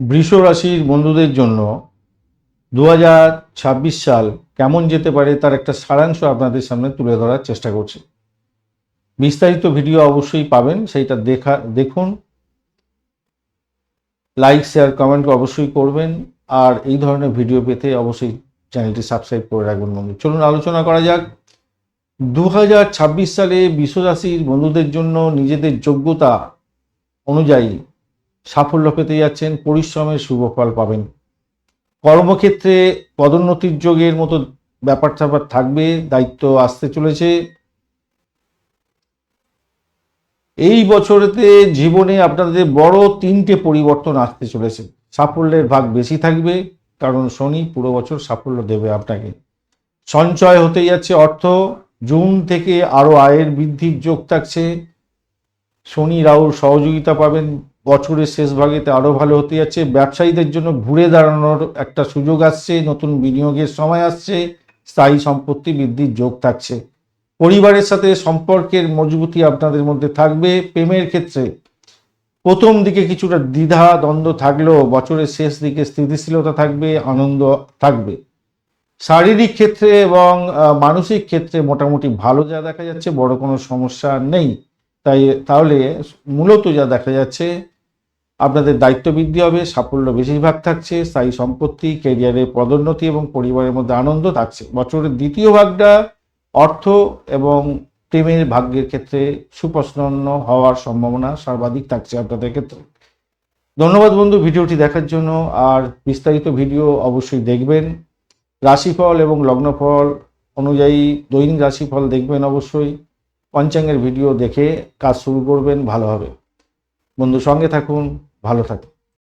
বৃষ রাশির বন্ধুদের জন্য দু হাজার ছাব্বিশ সাল কেমন যেতে পারে তার একটা সারাংশ আপনাদের সামনে তুলে ধরার চেষ্টা করছি। বিস্তারিত ভিডিও অবশ্যই পাবেন, সেইটা দেখা, দেখুন। লাইক, শেয়ার, কমেন্ট অবশ্যই করবেন, আর এই ধরনের ভিডিও পেতে অবশ্যই চ্যানেলটি সাবস্ক্রাইব করে রাখবেন বন্ধু। চলুন আলোচনা করা যাক। দু হাজার ছাব্বিশ সালে বিশ্বরাশির বন্ধুদের জন্য নিজেদের যোগ্যতা অনুযায়ী সাফল্য পেতে যাচ্ছেন, পরিশ্রমের শুভ ফল পাবেন। কর্মক্ষেত্রে পদোন্নতির যোগের মতো ব্যাপার ট্যাপার থাকবে, দায়িত্ব আসতে চলেছে। এই বছরেতে জীবনে আপনাদের বড় তিনটে পরিবর্তন আসতে চলেছে। সাফল্যের ভাগ বেশি থাকবে, কারণ শনি পুরো বছর সাফল্য দেবে আপনাকে। সঞ্চয় হতে যাচ্ছে অর্থ, জুন থেকে আরও আয়ের বৃদ্ধির যোগ থাকছে। শনি, রাহুর সহযোগিতা পাবেন বছরের শেষ ভাগেতে আরও ভালো হতে যাচ্ছে। ব্যবসায়ীদের জন্য ঘুরে দাঁড়ানোর একটা সুযোগ আসছে, নতুন বিনিয়োগের সময় আসছে, স্থায়ী সম্পত্তি বৃদ্ধির যোগ থাকছে। পরিবারের সাথে সম্পর্কের মজবুতি আপনাদের মধ্যে থাকবে প্রেমের ক্ষেত্রে। প্রথম দিকে কিছুটা দ্বিধা দ্বন্দ্ব থাকলেও বছরের শেষ দিকে স্থিতিশীলতা থাকবে, আনন্দ থাকবে। শারীরিক ক্ষেত্রে এবং মানসিক ক্ষেত্রে মোটামুটি ভালো যা দেখা যাচ্ছে, বড় কোনো সমস্যা নেই। তাই, তাহলে মূলত যা দেখা যাচ্ছে আপনাদের দায়িত্ব বৃদ্ধি হবে, সাফল্য বেশিরভাগ থাকছে, স্থায়ী সম্পত্তি ক্যারিয়ারে পদোন্নতি এবং পরিবারের মধ্যে আনন্দ থাকছে। বছরের দ্বিতীয় ভাগটা অর্থ এবং প্রেমের ভাগ্যের ক্ষেত্রে সুপ্রসন্ন হওয়ার সম্ভাবনা সর্বাধিক থাকছে আপনাদের ক্ষেত্রে। ধন্যবাদ বন্ধু ভিডিওটি দেখার জন্য, আর বিস্তারিত ভিডিও অবশ্যই দেখবেন। রাশিফল এবং লগ্নফল অনুযায়ী দৈনিক রাশিফল দেখবেন অবশ্যই। পঞ্চাঙ্গের ভিডিও দেখে কাজ শুরু করবেন, ভালো হবে। বন্ধু সঙ্গে থাকুন। ভালো থাকুন